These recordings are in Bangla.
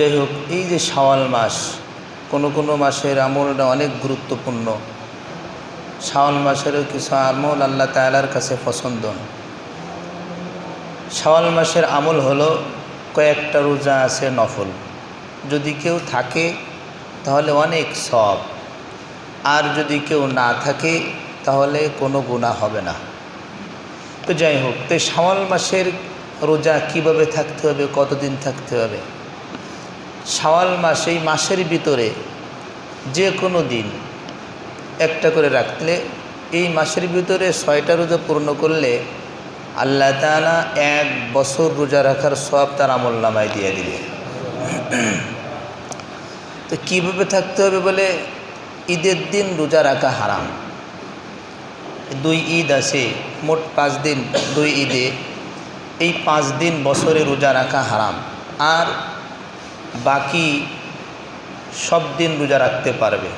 যাই হোক, এই যে শাওয়াল মাস, কোনো কোনো মাসের আমলটা অনেক গুরুত্বপূর্ণ। শাওয়াল মাসেরও কিছু আমল আল্লাহ তালার কাছে পছন্দ। শাওয়াল মাসের আমল হলো কয়েকটা রোজা আছে নফল। যদি কেউ থাকে, তাহলে অনেক সব। আর যদি কেউ না থাকে, তাহলে কোনো গুণা হবে না। তো যাই হোক, তো শাওয়াল মাসের রোজা কীভাবে থাকতে হবে, কতদিন থাকতে হবে? শাওয়াল মাস এই মাসের ভিতরে যে কোনো দিন একটা করে রাখলে এই মাসের ভিতরে ছয়টা রোজা পূর্ণ করলে আল্লাহ তালা এক বছর রোজা রাখার সব তার আমল নামায় দিয়ে দিবে। তো কীভাবে থাকতে হবে বলে ঈদের দিন রোজা রাখা হারাম। দুই ঈদ আছে, মোট পাঁচ দিন দুই ঈদে। এই পাঁচ দিন বছরে রোজা রাখা হারাম। আর বাকি সব দিন রোজা রাখতে পারবে।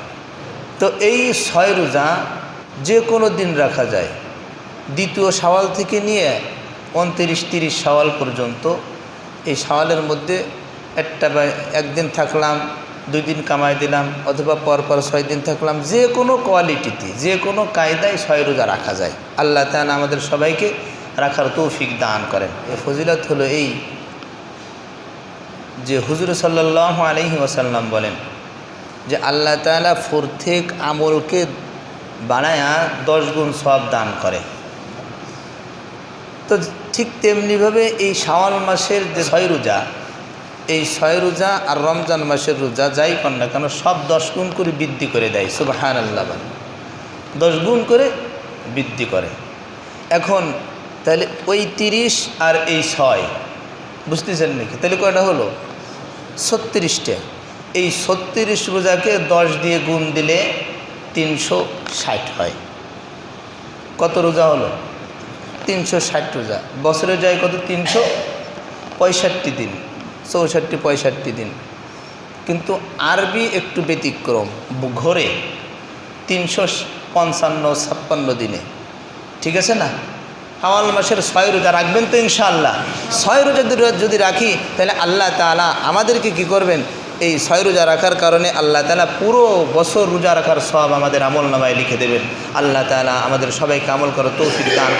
তো এই ছয় রোজা যে কোনো দিন রাখা যায়। দ্বিতীয় সওয়াল থেকে নিয়ে উনত্রিশ তিরিশ সওয়াল পর্যন্ত এই সওয়ালের মধ্যে একটা বা একদিন থাকলাম, দুই দিন কামাই দিলাম অথবা পর পর ছয় দিন থাকলাম, যে কোনো কোয়ালিটিতে, যে কোনো কায়দায় ছয় রোজা রাখা যায়। আল্লাহ তালা আমাদের সবাইকে রাখার তৌফিক দান করেন। এই ফজিলত হলো এই যে হুজুর সাল্লাহ আলহি ওসাল্লাম বলেন যে আল্লাহ তালা প্রত্যেক আমলকে বানায়া দশ গুণ সব দান করে। তো ঠিক তেমনিভাবে এই শাওয়াল মাসের যে ছয় রোজা, এই ছয় রোজা আর রমজান মাসের রোজা যাই কর না কেন সব দশ গুণ করে বৃদ্ধি করে দেয় সুবাহান আল্লাহ দশ গুণ করে বৃদ্ধি করে। এখন তাহলে ওই তিরিশ আর এই ছয়, বুঝতেছেন নাকি? তাহলে কয়টা হলো? ছত্রিশটা। এই ছত্রিশ রোজাকে দশ দিয়ে গুণ দিলে তিনশো ষাট হয়। কত রোজা হলো? তিনশো ষাট রোজা। বছরে যায় কত? তিনশো পঁয়ষট্টি দিন। চৌষট্টি, পঁয়ষট্টি দিন। কিন্তু আরবি একটু ব্যতিক্রম। ঘরে তিনশো পঞ্চান্ন, ছাপ্পান্ন দিনে। ঠিক আছে না? আওয়াল মাসের ছয় রোজা রাখবেন তো ইনশাআল্লাহ। ছয় রোজা যদি- রাখি, তাহলে আল্লাহ তালা আমাদেরকে কি করবেন? এই ছয় রোজা রাখার কারণে আল্লাহ তালা পুরো বছর রোজা রাখার সব আমাদের আমল নামায় লিখে দেবেন। আল্লাহ তালা আমাদের সবাইকে আমল করার তৌফিক দান